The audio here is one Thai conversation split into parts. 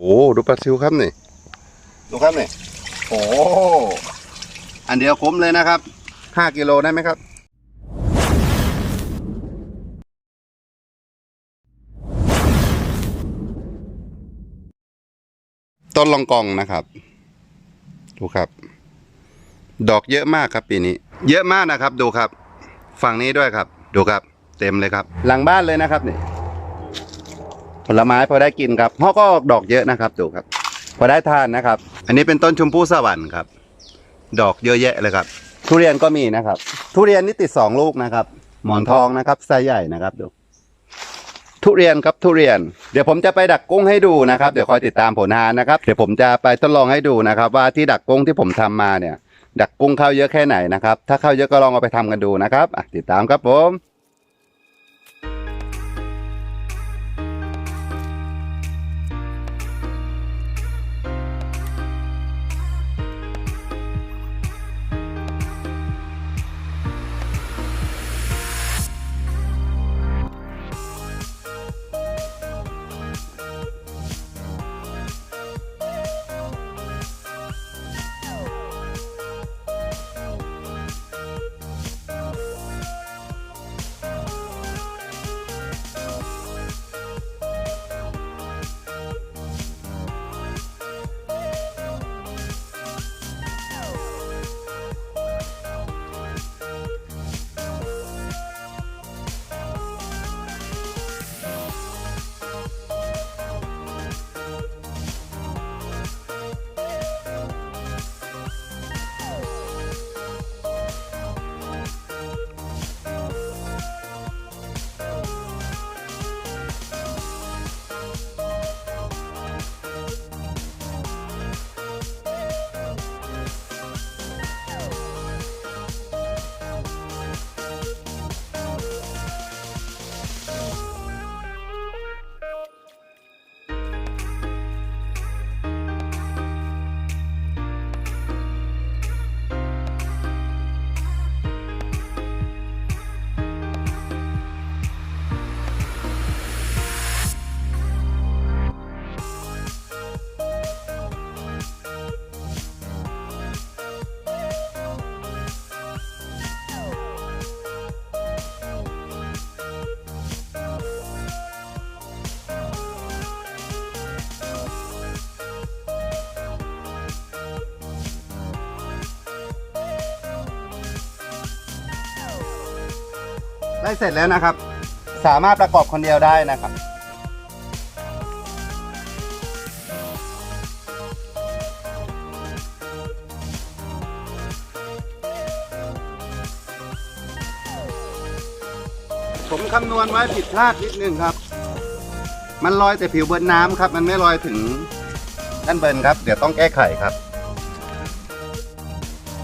โอ้ดูปลาซิวครับนี่ดูครับนี่โอ้อันเดียวคุ้มเลยนะครับห้ากิโลได้ไหมครับ ต้นลองกองนะครับ ดูครับ ดอกเยอะมากครับปีนี้ เยอะมากนะครับ ดูครับ ฝั่งนี้ด้วยครับ ดูครับ เต็มเลยครับ หลังบ้านเลยนะครับนี่ ผลไม้พอได้กินครับพ่อก็ออกดอกเยอะนะครับดูครับ พอได้ทานนะครับ อันนี้เป็นต้นชมพู่สวรรค์ครับ ดอกเยอะแยะเลยครับ ทุเรียนก็มีนะครับ ทุเรียนนี่ติดสองลูกนะครับ หมอนทองนะครับไซใหญ่นะครับดู ทุเรียนครับทุเรียน เดี๋ยวผมจะไปดักกุ้งให้ดูนะครับ เดี๋ยวคอยติดตามผลงานนะครับ เดี๋ยวผมจะไปทดลองให้ดูนะครับ ว่าที่ดักกุ้งที่ผมทำมาเนี่ย ดักกุ้งเข้าเยอะแค่ไหนนะครับ ถ้าเข้าเยอะก็ลองเอาไปทำกันดูนะครับอติดตามครับผม ได้เสร็จแล้วนะครับ สามารถประกอบคนเดียวได้นะครับ ผมคำนวณไว้ผิดพลาดนิดนึงครับ มันลอยแต่ผิวบนน้ำครับ มันไม่ลอยถึงด้านบนครับ เดี๋ยวต้องแก้ไขครับ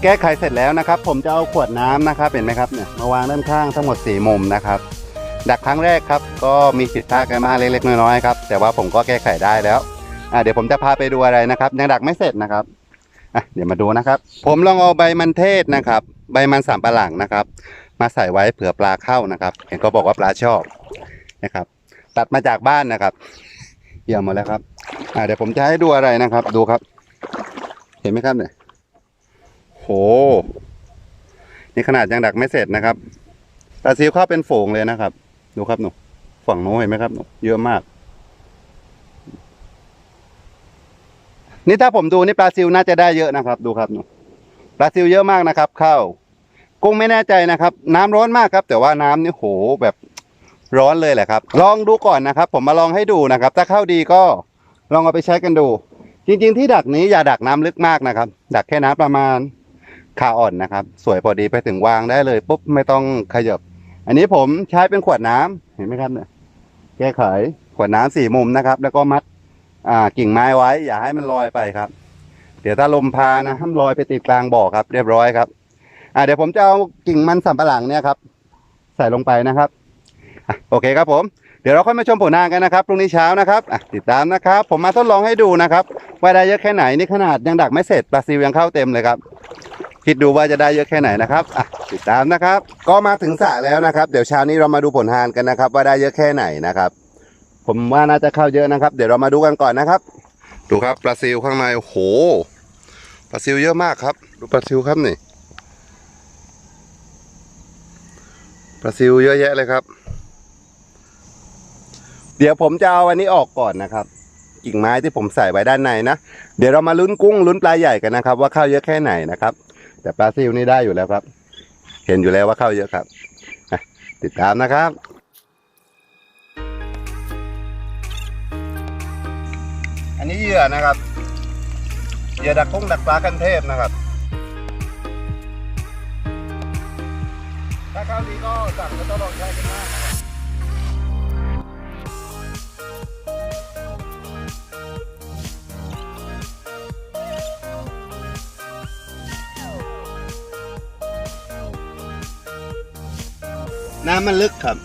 แก้ไขเสร็จแล้วนะครับ ผมจะเอาขวดน้ำนะครับเห็นไหมครับเนี่ยมาวางด้านข้างทั้งหมดสี่มุมนะครับ ดักครั้งแรกครับ ก็มีผิดพลาดกันมากเล็กๆน้อยๆครับแต่ว่าผมก็แก้ไขได้แล้วอะเดี๋ยวผมจะพาไปดูอะไรนะครับ ยังดักไม่เสร็จนะครับอะเดี๋ยวมาดูนะครับ ผมลองเอาใบมันเทศนะครับ ใบมันสามปะหลังนะครับ มาใส่ไว้เผื่อปลาเข้านะครับ เห็นก็บอกว่าปลาชอบนะครับ ตัดมาจากบ้านนะครับเยี่ยมมาแล้วครับอะเดี๋ยวผมจะให้ดูอะไรนะครับ ดูครับ เห็นไหมครับเนี่ย โห นี่ขนาดยังดักไม่เสร็จนะครับปลาซิวเข้าเป็นฝูงเลยนะครับ ดูครับหนู ฝั่งโน้เห็นไหมครับหนูเยอะมาก นี่ถ้าผมดูนี่ปลาซิวน่าจะได้เยอะนะครับ ดูครับหนูปลาซิวเยอะมากนะครับ เข้า กุ้งไม่แน่ใจนะครับ น้ำร้อนมากครับ แต่ว่าน้ำนี่โหแบบร้อนเลยแหละครับ ลองดูก่อนนะครับ ผมมาลองให้ดูนะครับ ถ้าเข้าดีก็ลองเอาไปใช้กันดู จริง ๆ ที่ดักนี้อย่าดักน้ำลึกมากนะครับ ดักแค่น้ำประมาณ ขาอ่อนนะครับ สวยพอดีไปถึงวางได้เลยปุ๊บไม่ต้องขยับ อันนี้ผมใช้เป็นขวดน้ำเห็นไหมครับเนี่ย แก้ไขขวดน้ำสี่มุมนะครับ แล้วก็มัดอ่ากิ่งไม้ไว้ อย่าให้มันลอยไปครับ เดี๋ยวถ้าลมพานะห้ามลอยไปติดกลางบ่อครับ เรียบร้อยครับ อ่าเดี๋ยวผมจะเอากิ่งมันสำปะหลังเนี่ยครับ ใส่ลงไปนะครับอโอเคครับผม เดี๋ยวเราค่อยมาชมผลงานกันนะครับพรุ่งนี้เช้านะครับติดตามนะครับ ผมมาทดลองให้ดูนะครับว่าได้เยอะแค่ไหนนี่ขนาดยังดักไม่เสร็จปลาซิวยังเข้าเต็มเลยครับ คิดดูว่าจะได้เยอะแค่ไหนนะครับอะติดตามนะครับ ก็มาถึงสระแล้วนะครับ เดี๋ยวเช้านี้เรามาดูผลงานกันนะครับ ว่าได้เยอะแค่ไหนนะครับ ผมว่าน่าจะเข้าเยอะนะครับ เดี๋ยวเรามาดูกันก่อนนะครับ ดูครับปลาซิลข้างในโอ้โหปลาซิลเยอะมากครับดูปลาซิลครับนี่ปลาซิลเยอะแยะเลยครับ เดี๋ยวผมจะเอาอันนี้ออกก่อนนะครับกิ่งไม้ที่ผมใส่ไว้ด้านในนะ เดี๋ยวเรามาลุ้นกุ้งลุ้นปลาใหญ่กันนะครับ ว่าเข้าเยอะแค่ไหนนะครับ แต่ปลาซิลนี่ได้อยู่แล้วครับ เห็นอยู่แล้วว่าเข้าเยอะครับ ติดตามนะครับอันนี้เหยื่อนะครับ เหยื่อดักกุ้งดักปลากันเทพนะครับ ถ้าเข้าดีก็สั่งก็ต้องลองใช้กันมาก น้ำมันลึกครับ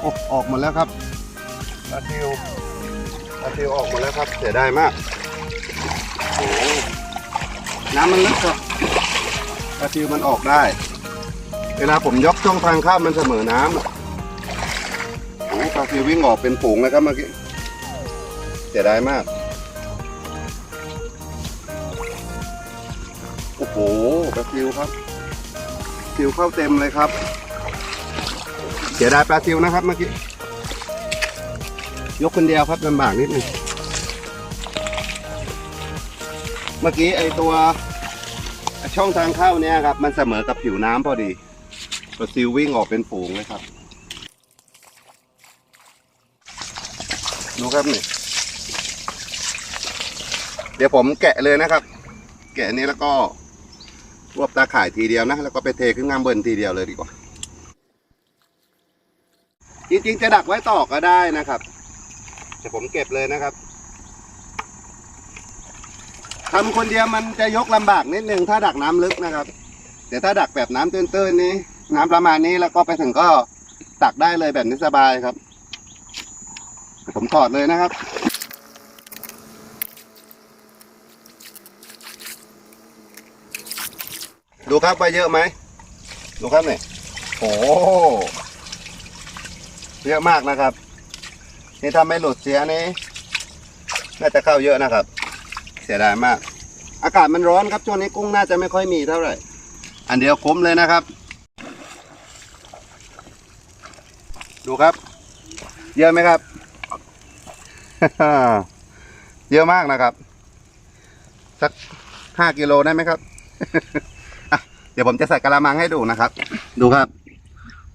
โอ้ออกหมดแล้วครับปลาทิวปลาทิวออกหมดแล้วครับ เสียดายมากโอ้โหน้ำมันลึกครับปลาทิวมันออกได้ เวลาผมยกช่องทางข้ามมันเสมอน้ำอะโอ้โหปลาทิววิ่งออกเป็นฝูงเลยครับเมื่อกี้ เสียดายมาก ปลาทิวครับทิวเข้าเต็มเลยครับ เสียดายปลาซิวนะครับเมื่อกี้ ยกคนเดียวครับลำบากนิดหนึง เมื่อกี้ไอตัวช่องทางเข้าเนี่ยครับ มันเสมอกับผิวน้ำพอดีปลาซิววิ่งออกเป็นฝูงเลยครับ ดูครับนี่เดี๋ยวผมแกะเลยนะครับ แกะนี้แล้วก็ รวบตาข่ายทีเดียวนะ แล้วก็ไปเทขึ้นงามเบิร์นทีเดียวเลยดีกว่า จริงๆจะดักไว้ต่อก็ได้นะครับแต่ผมเก็บเลยนะครับทำคนเดียวมันจะยกลำบากนิดนึงถ้าดักน้ำลึกนะครับ แต่ถ้าดักแบบน้ำตื้นๆนี้น้ำประมาณนี้แล้วก็ไปถึงก็ตักได้เลยแบบนี้สบายครับ ผมถอดเลยนะครับ ดูครับไปเยอะไหมดูครับเนี่ยโอ้เยอะมากนะครับ นี่ถ้าไม่หลุดเสียนี่น่าจะเข้าเยอะนะครับ เสียดายมาก อากาศมันร้อนครับช่วงนี้กุ้งน่าจะไม่ค่อยมีเท่าไหร่ อันเดียวคุ้มเลยนะครับ ดูครับ เยอะไหมครับ เยอะมากนะครับ สักห้ากิโลได้ไหมครับ เดี๋ยวผมจะใส่กระมังให้ดูนะครับ ดูครับ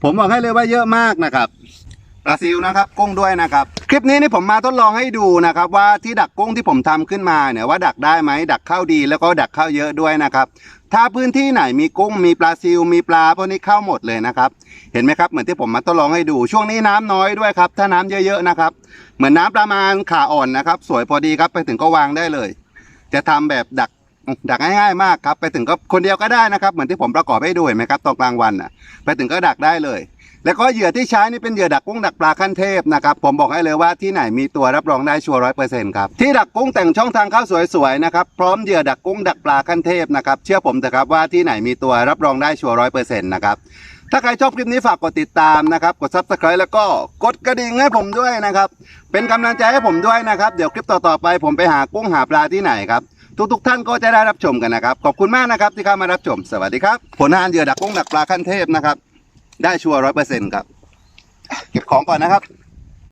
ผมบอกให้เลยว่าเยอะมากนะครับปลาซิลนะครับกุ้งด้วยนะครับ คลิปนี้นี่ผมมาทดลองให้ดูนะครับว่าที่ดักกุ้งที่ผมทำขึ้นมาเนี่ยว่าดักได้ไหมดักเข้าดีแล้วก็ดักเข้าเยอะด้วยนะครับ ถ้าพื้นที่ไหนมีกุ้งมีปลาซิลมีปลาพวกนี้เข้าหมดเลยนะครับ เห็นไหมครับเหมือนที่ผมมาทดลองให้ดูช่วงนี้น้ำน้อยด้วยครับ ถ้าน้ำเยอะๆนะครับ เหมือนน้ำประมาณขาอ่อนนะครับ สวยพอดีครับไปถึงก็วางได้เลย จะทำแบบดัก ดักง่ายๆมากครับ ไปถึงก็คนเดียวก็ได้นะครับ เหมือนที่ผมประกอบให้ดูเห็นไหมครับตอนกลางวันอะ ไปถึงก็ดักได้เลย แล้วก็เหยื่อที่ใช้นี่เป็นเหยื่อดักกุ้งดักปลาขั้นเทพนะครับ ผมบอกให้เลยว่าที่ไหนมีตัวรับรองได้ชัวร์ร้อยเปอร์เซ็นต์ครับ ที่ดักกุ้งแต่งช่องทางเข้าสวยๆนะครับ พร้อมเหยื่อดักกุ้งดักปลาขั้นเทพนะครับ เชื่อผมเถอะครับว่าที่ไหนมีตัวรับรองได้ชัวร์ร้อยเปอร์เซ็นต์นะครับถ้าใครชอบคลิปนี้ฝากกดติดตามนะครับ กด subscribe แล้วก็กดกระดิ่งให้ผมด้วยนะครับ เป็นกำลังใจให้ผมด้วยนะครับ เดี๋ยวคลิปต่อๆไปผมไปหากุ้งหาปลาที่ไหนครับ ทุกๆท่านก็จะได้รับชมกันนะครับ ขอบคุณมากนะครับที่เข้ามารับชม สวัสดีครับ ผลงานเหยื่อดักกุ้งดักปลาขั้นเทพนะครับ ได้ชัวร์ร้อยเปอร์เซ็นต์ครับ เก็บของก่อนนะครับ